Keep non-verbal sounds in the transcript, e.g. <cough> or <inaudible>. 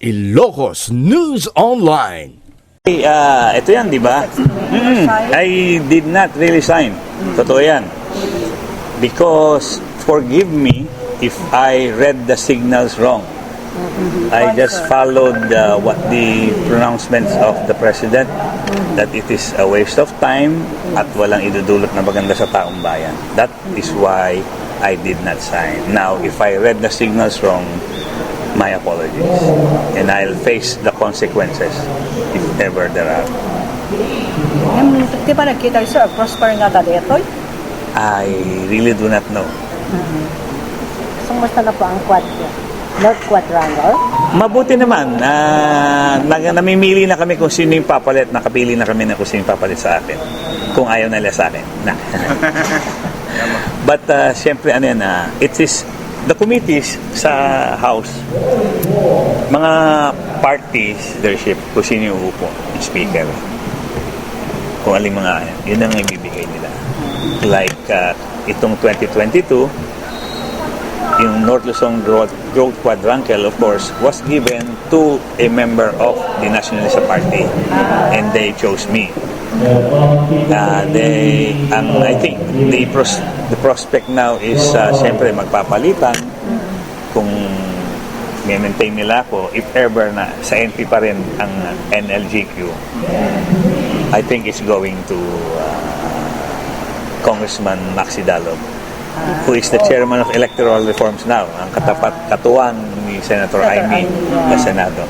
Ilocos News Online. Ah, ito yan, di ba? Mm, I did not really sign. Totoo yan. Because, forgive me if I read the signals wrong. I just followed uh, what the pronouncements of the President that it is a waste of time at walang idudulot na maganda sa taong bayan. That is why I did not sign. Now, if I read the signals wrong, my apologies. And I'll face the consequences if ever there are. Em, di ba nakita rin sir, prosper nga dito? I really do not know. Sumusta na po ang quad North Quadrangle? Mabuti naman, na nag- namimili na kami kung sino yung papalit, nakapili na kami na kung sino yung papalit sa akin. Kung ayaw nila sa akin. Na. <laughs> But uh, siyempre, ano yan, ah, it is the committees sa House, mga parties, leadership, kung sino yung upo, yung speaker. Kung aling mga, yun ang ibibigay nila. Like, uh, itong 2022, yung North Luzon Growth, Growth Quadrangle, of course, was given to a member of the Nationalist Party. And they chose me. Uh, they, ang, I think, the, pros, the prospect now is, uh, siyempre, magpapalitan. Kung may maintain nila ako, if ever na sa NP pa rin ang NLGQ, I think it's going to uh, Congressman Maxi Dalog who is the chairman of electoral reforms now, ang katapat katuwang ni Senator Amy sa Senado.